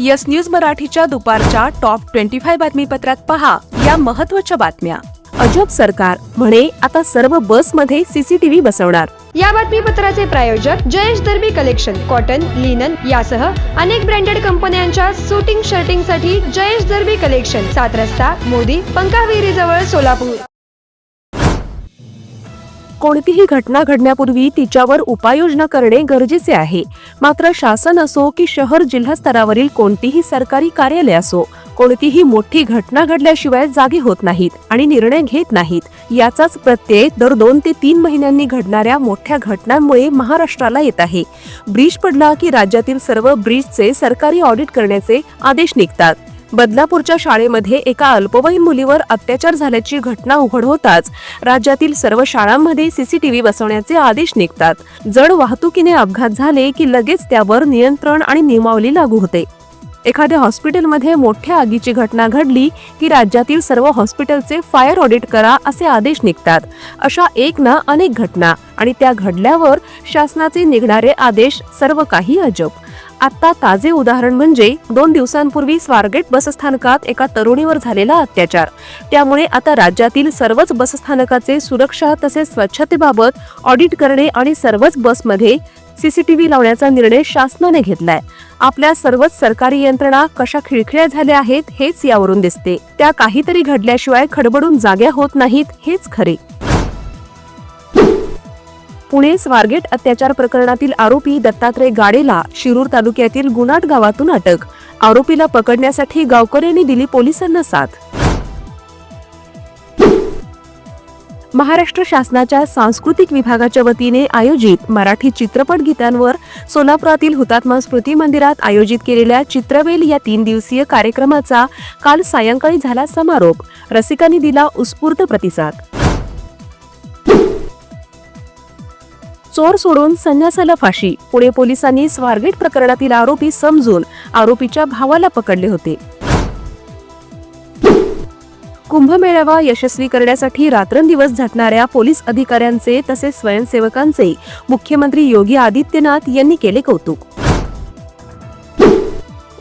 Yes news मराठीच्या दुपारच्या top twenty five बातमीपत्रात पहा या महत्त्वाच्या बातम्या. अजब सरकार म्हणे आता सर्व बसमध्ये सीसीटीव्ही बसवणार. या बातमीपत्राचे प्रायोजक Jayesh Darbi collection cotton linen यासह अनेक ब्रँडेड कंपन्यांच्या सुटिंग शर्टिंगसाठी जयेश दर्बी कलेक्शन सात रस्ता मोदी पंकाविरी जवळ सोलापूर. कोणतीही घटना घडण्यापूर्वी तिच्यावर उपाययोजना करणे गरजेचे आहे. मात्र शासन असो की शहर जिल्हा स्तरावरील कोणतीही सरकारी कार्यालय असो कोणतीही मोठी घटना घडल्याशिवाय जागी होत नाहीत आणि निर्णय घेत नाहीत. याचाच प्रत्यय दर दोन ते तीन महिन्यांनी घडणाऱ्या मोठ्या घटनांमुळे महाराष्ट्राला येत आहे. ब्रिज पडला की राज्यातील सर्व ब्रिजचे सरकारी ऑडिट करण्याचे आदेश निघतात. बदलापूरच्या शाळेमध्ये एका अल्पवयीन मुलीवर अत्याचार झाल्याची घटना उघड होताच राज्यातील सर्व शाळांमध्ये सीसीटीव्ही बसवण्याचे आदेश निघतात. जड वाहतुकीने अपघात झाले की लगेच त्यावर नियंत्रण आणि नियमावली लागू होते. एखाद्या हॉस्पिटलमध्ये मोठ्या आगीची घटना घडली की राज्यातील सर्व हॉस्पिटलचे फायर ऑडिट करा असे आदेश निघतात. अशा एक ना अनेक घटना आणि त्या घडल्यावर शासनाचे निघणारे आदेश सर्व काही अजब. आता ताजे उदाहरण म्हणजे दोन दिवसांपूर्वी स्वारगेट बसस्थानकात एका तरुणीवर झालेला अत्याचार. त्यामुळे आता राज्यातील सर्वच बसस्थानकाचे सुरक्षा तसेच स्वच्छतेबाबत ऑडिट करणे आणि सर्वच बसमध्ये सीसीटीव्ही लावण्याचा निर्णय शासनाने घेतलाय. आपल्या सर्वच सरकारी यंत्रणा कशा खिळखिळ्या झाल्या आहेत हेच यावरून दिसते. त्या काहीतरी घडल्याशिवाय खडबडून जाग्या होत नाहीत हेच खरे. पुणे स्वारगेट अत्याचार प्रकरणातील आरोपी दत्तात्रय गाडेला शिरूर तालुक्यातील गुनाट गावातून अटक. आरोपीला पकडण्यासाठी गावकऱ्यांनी दिली पोलिसांना साथ. महाराष्ट्र शासनाच्या सांस्कृतिक विभागाच्या वतीने आयोजित मराठी चित्रपट गीतांवर सोलापुरातील हुतात्मा स्मृती मंदिरात आयोजित केलेल्या चित्रवेल या तीन दिवसीय कार्यक्रमाचा काल सायंकाळी झाला समारोप. रसिकांनी दिला उत्स्फूर्त प्रतिसाद. चोर सोडून संन्यासाला फाशी. पुणे पोलिसांनी स्वारगेट प्रकरणातील आरोपी समजून आरोपीच्या भावाला पकडले होते. कुंभमेळावा यशस्वी करण्यासाठी रात्रंदिवस झटणाऱ्या पोलीस अधिकाऱ्यांचे तसेच स्वयंसेवकांचे मुख्यमंत्री योगी आदित्यनाथ यांनी केले कौतुक.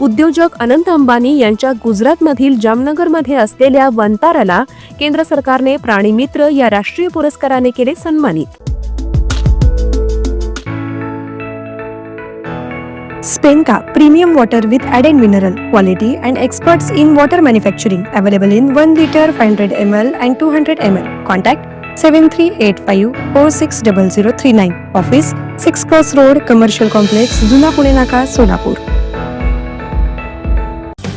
उद्योजक अनंत अंबानी यांच्या गुजरातमधील जामनगरमध्ये असलेल्या वंताराला केंद्र सरकारने प्राणीमित्र या राष्ट्रीय पुरस्काराने केले सन्मानित. Spenka Premium Water with added mineral quality and experts in water manufacturing available in 1 liter 500 ml and 200 ml. Contact 7385460039. Office 6 Cross Road Commercial Complex जुना पुणे नाका सोलापूर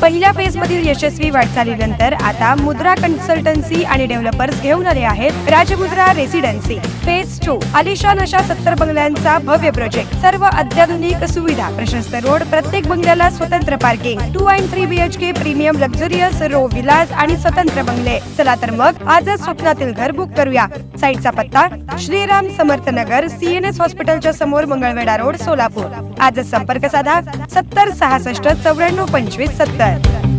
पहिल्या फेज मधील यशस्वी वाटचालीनंतर आता मुद्रा कन्सल्टन्सी आणि डेव्हलपर्स घेऊन आले आहेत राजमुद्रा रेसिडेन्सी फेज टू आलिशान अशा सत्तर बंगल्यांचा भव्य प्रोजेक्ट सर्व अत्याधुनिक सुविधा प्रशस्त रोड प्रत्येक बंगल्याला स्वतंत्र parking two and three BHK premium luxurious row villas आणि स्वतंत्र बंगले. चला तर मग आजच स्वप्नातील घर बुक करूया. साईटचा पत्ता श्रीराम समर्थ नगर सीएनएस हॉस्पिटलच्या समोर मंगळवेढा रोड सोलापूर. आजच संपर्क साधा सत्तर सहासष्ट चौऱ्याण्णव पंचवीस सत्तर.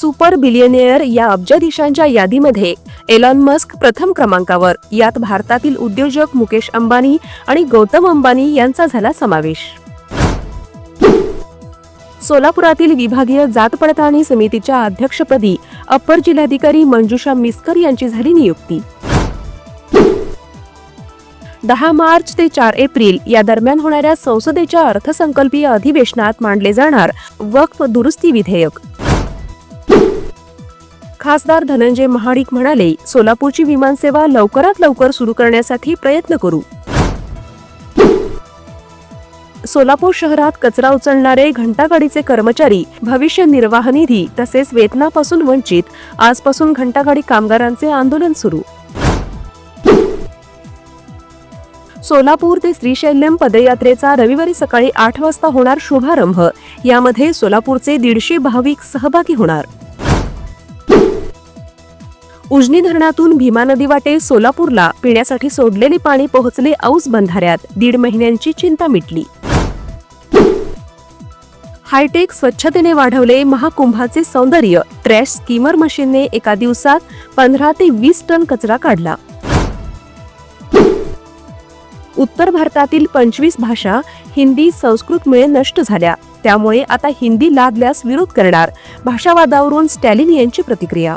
सुपर बिलियनियर या अब्जाधीशांच्या यादीमध्ये एलॉन मस्क प्रथम क्रमांकावर यात भारतातील उद्योजक मुकेश अंबानी आणि गौतम अंबानी यांचा झाला समावेश. सोलापुरातील विभागीय जात पडताळणी समितीच्या अध्यक्षपदी अप्पर जिल्हाधिकारी मंजुषा मिस्कर यांची झाली नियुक्ती. दहा मार्च ते चार एप्रिल या दरम्यान होणाऱ्या संसदेच्या अर्थसंकल्पीय अधिवेशनात मांडले जाणार वक्फ दुरुस्ती विधेयक. खासदार धनंजय महाडिक म्हणाले सोलापूरची विमानसेवा लवकरात लवकर सुरू करण्यासाठी प्रयत्न करू. सोलापूर शहरात कचरा उचलणारे घंटागाडीचे कर्मचारी भविष्य निर्वाह निधी तसेच वेतनापासून वंचित आजपासून घंटागाडी कामगारांचे आंदोलन सुरू. सोलापूर ते श्रीशैल्यम पदयात्रेचा रविवारी सकाळी आठ वाजता होणार शुभारंभ यामध्ये सोलापूरचे दीडशे भाविक सहभागी होणार. उजनी धरणातून भीमा नदी वाटे सोलापूरला. पिण्यासाठी सोडलेले पाणी पोहोचले औस बंधाऱ्यात. दीड महिन्यांची चिंता मिटली. हायटेक स्वच्छतेने वाढवले महाकुंभाचे सौंदर्य. ट्रॅश स्कीमर मशीनने एका दिवसात पंधरा ते वीस टन कचरा काढला. उत्तर भारतातील पंचवीस भाषा हिंदी संस्कृतमुळे नष्ट झाल्या. त्यामुळे आता हिंदी लादल्यास विरोध करणार. भाषावादावरून स्टॅलिन यांची प्रतिक्रिया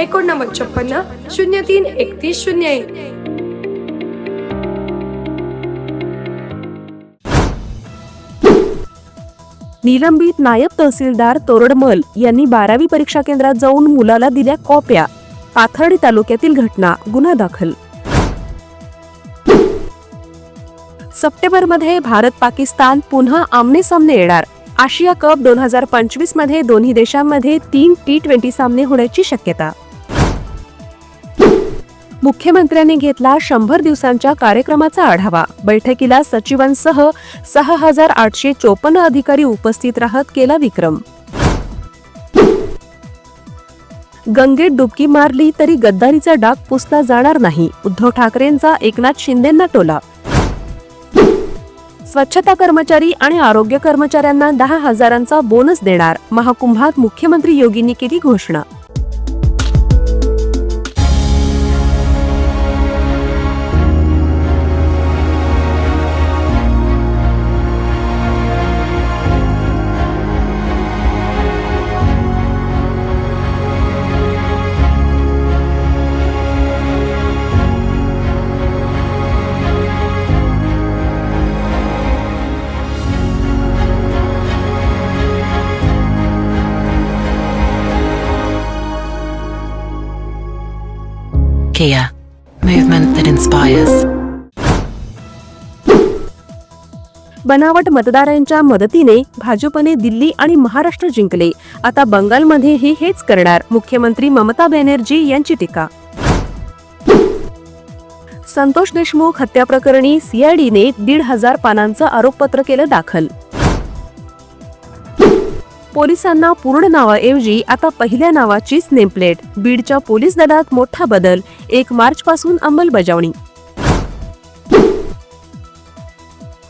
एकोणनव्वद छप्पन्न शून्य तीन एकतीस शून्य एक. निलंबित नायब तहसीलदार तोरडमल यांनी बारावी परीक्षा केंद्रात जाऊन मुलाला दिल्या कॉप्या. पाथर्डी तालुक्यातील घटना गुन्हा दाखल. सप्टेंबरमध्ये भारत पाकिस्तान पुन्हा आमने सामने येणार. आशिया कप दोन हजार पंचवीसमध्ये दोन्ही देशांमध्ये तीन टी ट्वेंटी सामने होण्याची शक्यता. मुख्यमंत्र्यांनी घेतला शंभर दिवसांच्या कार्यक्रमाचा आढावा. बैठकीला सचिवांसह सहा हजार आठशे चोपन्न अधिकारी उपस्थित राहत केला विक्रम. गंगेत डुबकी मारली तरी गद्दारीचा डाग पुसला जाणार नाही. उद्धव ठाकरेंचा एकनाथ शिंदेंना टोला. स्वच्छता कर्मचारी आणि आरोग्य कर्मचाऱ्यांना दहा हजारांचा बोनस देणार. महाकुंभात मुख्यमंत्री योगींनी केली घोषणा. Kia, movement that inspires. बनावट मतदारांच्या मदतीने भाजपने दिल्ली आणि महाराष्ट्र जिंकले. आता बंगालमध्येही हेच करणार मुख्यमंत्री ममता बॅनर्जी यांची टीका. संतोष देशमुख हत्या प्रकरणी सीआयडीने दीड हजार पानांचं आरोपपत्र केलं दाखल. पोलिसांना पूर्ण नावाऐवजी आता पहिल्या नावाचीच नेमप्लेट. बीडच्या पोलीस दलात मोठा बदल. एक मार्च पासून अंमलबजावणी.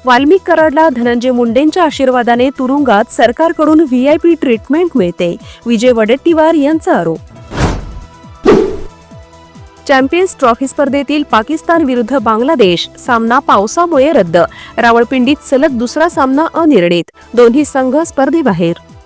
वाल्मिक कराडला धनंजय मुंडेंच्या आशीर्वादाने तुरुंगात सरकारकडून व्हीआयपी ट्रीटमेंट मिळते. विजय वडेट्टीवार यांचा आरोप. चॅम्पियन्स ट्रॉफी स्पर्धेतील पाकिस्तान विरुद्ध बांगलादेश. सामना पावसामुळे रद्द. रावळपिंडीत सलग दुसरा सामना अनिर्णित. दोन्ही संघ स्पर्धेबाहेर.